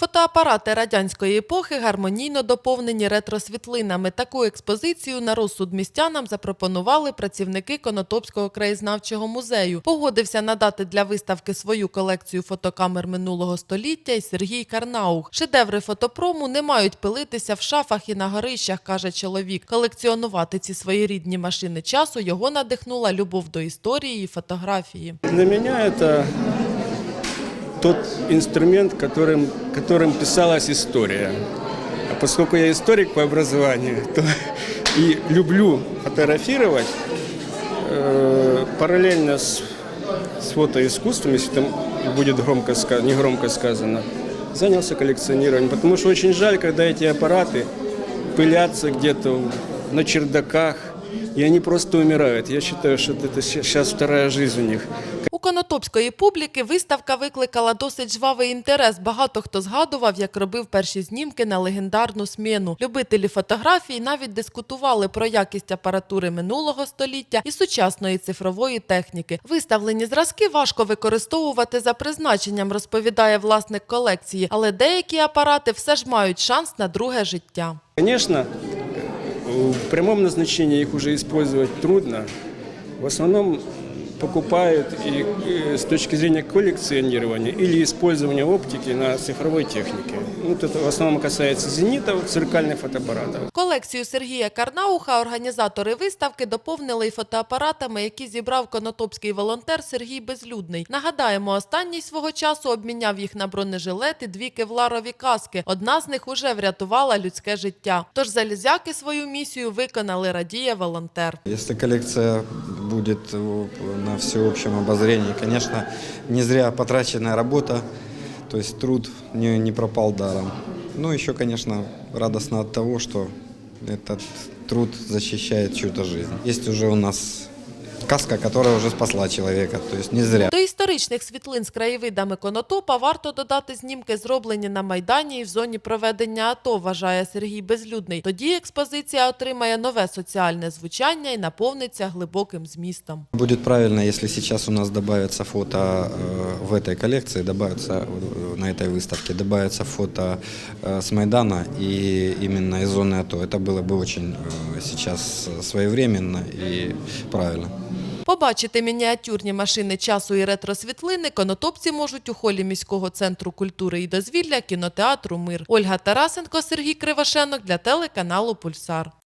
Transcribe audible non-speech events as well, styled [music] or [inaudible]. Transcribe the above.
Фотоапарати радянської епохи гармонійно доповнені ретросвітлинами. Таку експозицію на розсуд містянам запропонували працівники Конотопського краєзнавчого музею. Погодився надати для виставки свою колекцію фотокамер минулого століття і Сергій Карнаух. Шедеври фотопрому не мають пилитися в шафах і на горищах, каже чоловік. Колекціонувати ці своєрідні машини часу його надихнула любов до історії і фотографії. Для меня это тот инструмент, которым, которым писалась история. А поскольку я историк по образованию, [laughs] то и люблю фотографировать, э, параллельно с, с фотоискусством, если там будет громко, ска- не громко сказано, занялся коллекционированием. Потому что очень жаль, когда эти аппараты пылятся где-то на чердаках, и они просто умирают. Я считаю, что это сейчас вторая жизнь у них. Конотопської публіки виставка викликала досить жвавий інтерес. Багато хто згадував, як робив перші знімки на легендарну сміну. Любителі фотографій навіть дискутували про якість апаратури минулого століття і сучасної цифрової техніки. Виставлені зразки важко використовувати за призначенням, розповідає власник колекції, але деякі апарати все ж мають шанс на друге життя. Конечно, в прямом назначении их уже использовать трудно. В основном покупают и э, с точки зрения коллекционирования или использования оптики на цифровой технике. Ну, Вот это в основном касается зенитов, циркальных фотоаппаратов. Колекцію Сергія Карнауха організатори виставки доповнили й фотоапаратами, які зібрав конотопський волонтер Сергій Безлюдний. Нагадаємо, останній свого часу обміняв їх на бронежилет і дві кевларові каски. Одна з них уже врятувала людське життя. Тож залізяки свою місію виконали, радіє волонтер. Если коллекция будет на всеобщем обозрении, конечно, не зря потраченная работа, то есть труд не, не пропал даром. Ну, еще, конечно, радостно от того, что этот труд защищает чью-то жизнь. Есть уже у нас каска, которая уже спасла человека, то есть не зря. До історичних світлин з краєвидами Конотопа варто додати знімки, зроблені на Майдані і в зоні проведення АТО, вважає Сергій Безлюдний. Тоді експозиція отримає нове соціальне звучання і наповниться глибоким змістом. Будет правильно, если сейчас у нас добавится фото э, в этой коллекции, добавится э, на этой выставке, добавится фото э, с Майдана и именно из зоны АТО. Это было бы очень э, сейчас своевременно и правильно. Побачити мініатюрні машини часу і ретросвітлини конотопці можуть у холі міського центру культури і дозвілля кінотеатру Мир. Ольга Тарасенко, Сергій Кривошенок для телеканалу Пульсар.